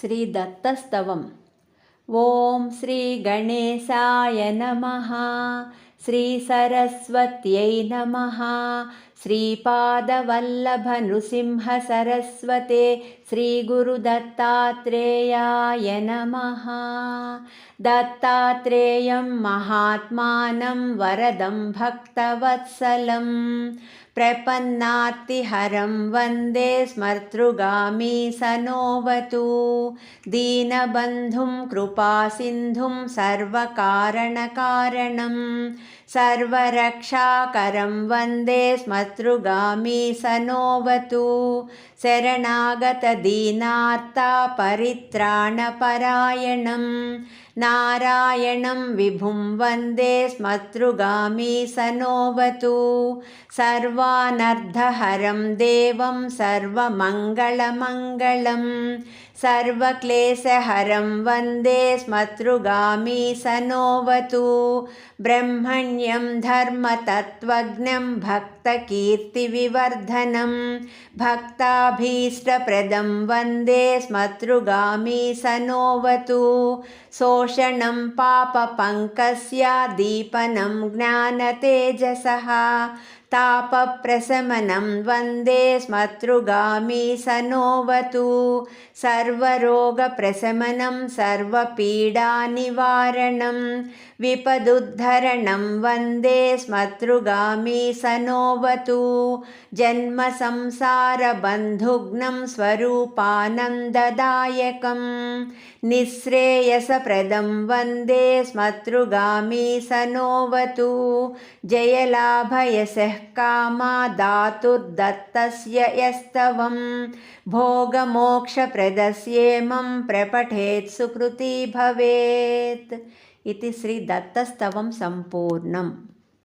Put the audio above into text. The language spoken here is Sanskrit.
శ్రీ దత్తస్తవం ఓం శ్రీ గణేశాయ నమ. శ్రీ సరస్వత్యై నమ. श्रीपादवल्लभनृसिंहसरस्वते श्रीगुरुदत्तात्रेयाय नमः। दत्तात्रेयं महात्मानं वरदं भक्तवत्सलं। प्रपन्नार्तिहरं वन्दे स्मर्तृगामी सनोवतु। दीनबन्धुं कृपासिन्धुं सर्वकारणकारणं। सर्वरक्षाकरं वन्दे स्मर्तृगामी सनोवतु। शरणागतदीनार्तापरित्राणपरायणं नारायणं विभुं वन्दे स्मतृगामी सनोवतु। सर्वानर्धहरं देवं सर्वमङ्गलमङ्गलं सर्वक्लेशहरं वन्दे स्मतृगामी सनोवतु। ब्रह्मण्यं धर्मतत्त्वज्ञं भक्तकीर्तिविवर्धनं भक्ताभीष्टप्रदं वंदे स्मतृगामी सनोवतु। शोषणं पापपङ्कस्य दीपनं ज्ञानतेजसः। तापप्रशमनं वन्दे स्मतृगामी सनोवतु सर्वरोगप्रशमनं सर्वपीडानिवारणं विपदुद्धरणं वन्दे स्मतृगामी सनोवतु जन्मसंसारबन्धुघ्नं स्वरूपानन्ददायकं निःश्रेयसप्रदं वन्दे स्मतृगामी सनोवतु जयलाभयसः कामा दातुर्दत्तस्य यस्तवं भोगमोक्षप्रदस्येमं प्रपठेत् सुकृती भवेत् इति श्रीदत्तस्तवं सम्पूर्णम्